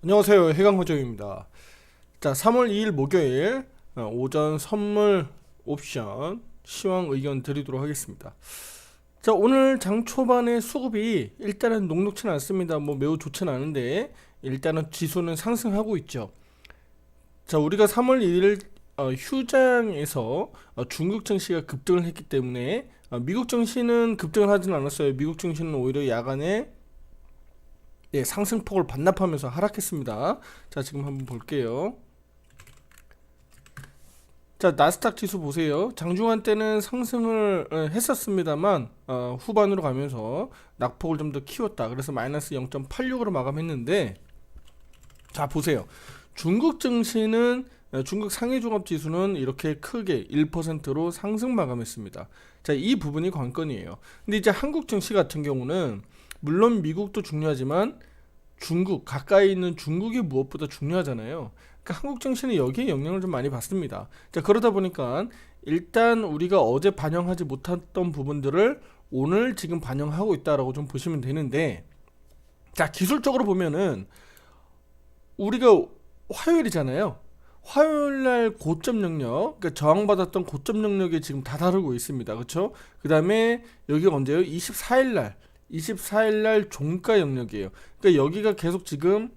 안녕하세요. 해강호정입니다. 자 3월 2일 목요일 어, 오전 선물 옵션 시황 의견 드리도록 하겠습니다. 자 오늘 장 초반에 수급이 일단은 녹록치는 않습니다. 뭐 매우 좋지는 않은데 일단은 지수는 상승하고 있죠. 자 우리가 3월 1일 어, 휴장에서 어, 중국 증시가 급등을 했기 때문에 어, 미국 증시는 급등을 하진 않았어요. 미국 증시는 오히려 야간에 예, 상승폭을 반납하면서 하락했습니다. 자, 지금 한번 볼게요. 자, 나스닥 지수 보세요. 장중한 때는 상승을 어, 했었습니다만 어, 후반으로 가면서 낙폭을 좀 더 키웠다. 그래서 마이너스 0.86으로 마감했는데 자, 보세요. 중국 증시는 어, 중국 상해 종합 지수는 이렇게 크게 1%로 상승 마감했습니다. 자, 이 부분이 관건이에요. 근데 이제 한국 증시 같은 경우는 물론 미국도 중요하지만 중국 가까이 있는 중국이 무엇보다 중요하잖아요. 그러니까 한국 증시는 여기에 영향을 좀 많이 받습니다. 자 그러다 보니까 일단 우리가 어제 반영하지 못했던 부분들을 오늘 지금 반영하고 있다라고 좀 보시면 되는데 자 기술적으로 보면은 우리가 화요일이잖아요. 화요일 날 고점 영역, 그러니까 저항받았던 고점 영역에 지금 다다르고 있습니다. 그렇죠? 그다음에 여기가 언제요? 24일 날 24일 날 종가 영역이에요. 그러니까 여기가 계속 지금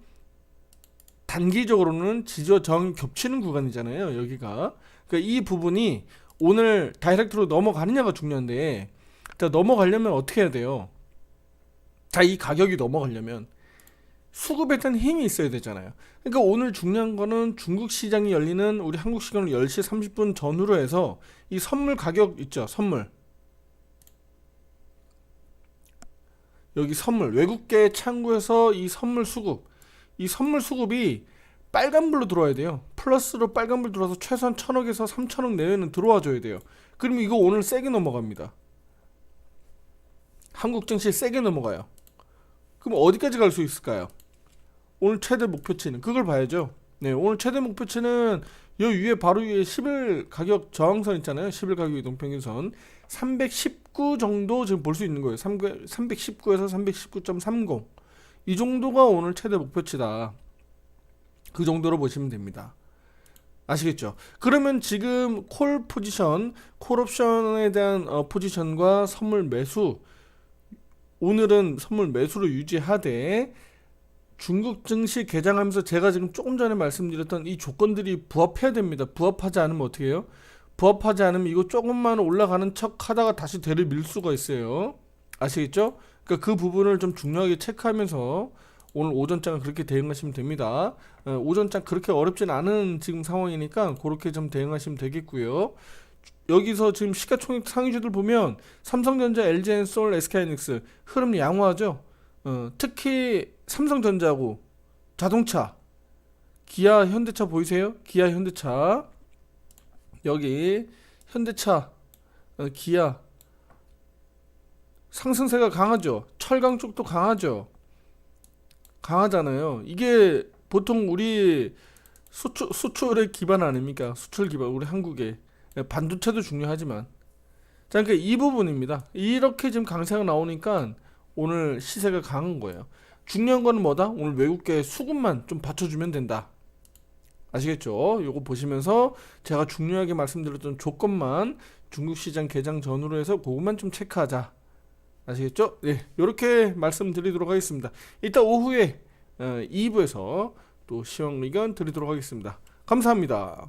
단기적으로는 지지와 저항이 겹치는 구간이잖아요. 여기가. 그러니까 이 부분이 오늘 다이렉트로 넘어가느냐가 중요한데 자, 넘어가려면 어떻게 해야 돼요? 자, 이 가격이 넘어가려면 수급에 대한 힘이 있어야 되잖아요. 그러니까 오늘 중요한 거는 중국 시장이 열리는 우리 한국 시간으로 10시 30분 전후로 해서 이 선물 가격 있죠. 선물. 여기 선물 외국계 창구에서 이 선물 수급. 이 선물 수급이 빨간불로 들어와야 돼요. 플러스로 빨간불 들어와서 최소한 천억에서 삼천억 내외는 들어와 줘야 돼요. 그러면 이거 오늘 세게 넘어갑니다. 한국 증시 세게 넘어가요. 그럼 어디까지 갈 수 있을까요? 오늘 최대 목표치는 그걸 봐야죠 네 오늘 최대 목표치는 요 위에 바로 위에 10일 가격 저항선 있잖아요 10일 가격 이동평균선 319 정도 지금 볼 수 있는 거예요. 319에서 319.30. 이 정도가 오늘 최대 목표치다. 그 정도로 보시면 됩니다. 아시겠죠? 그러면 지금 콜 포지션, 콜 옵션에 대한 어, 포지션과 선물 매수 오늘은 선물 매수로 유지하되 중국 증시 개장하면서 제가 지금 조금 전에 말씀드렸던 이 조건들이 부합해야 됩니다. 부합하지 않으면 어떻게 해요? 부합하지 않으면 이거 조금만 올라가는 척 하다가 다시 대를 밀 수가 있어요. 아시겠죠? 그러니까 그 부분을 좀 중요하게 체크하면서 오늘 오전장은 그렇게 대응하시면 됩니다. 어, 오전장 그렇게 어렵진 않은 지금 상황이니까 그렇게 좀 대응하시면 되겠고요. 여기서 지금 시가총액 상위주들 보면 삼성전자, LG엔솔, SK하이닉스 흐름 양호하죠. 어, 특히 삼성전자고 자동차, 기아, 현대차 보이세요? 기아, 현대차 여기 현대차, 어, 기아 상승세가 강하죠. 철강 쪽도 강하죠. 강하잖아요. 이게 보통 우리 수출 수출의 기반 아닙니까? 수출 기반 우리 한국의 반도체도 중요하지만 자, 그러니까 이 부분입니다. 이렇게 지금 강세가 나오니까 오늘 시세가 강한 거예요. 중요한 거는 뭐다? 오늘 외국계 수급만 좀 받쳐주면 된다. 아시겠죠? 요거 보시면서 제가 중요하게 말씀드렸던 조건만 중국 시장 개장 전후로 해서 그것만 좀 체크하자. 아시겠죠? 네, 이렇게 말씀드리도록 하겠습니다. 이따 오후에 어, 2부에서 또 시황 의견 드리도록 하겠습니다. 감사합니다.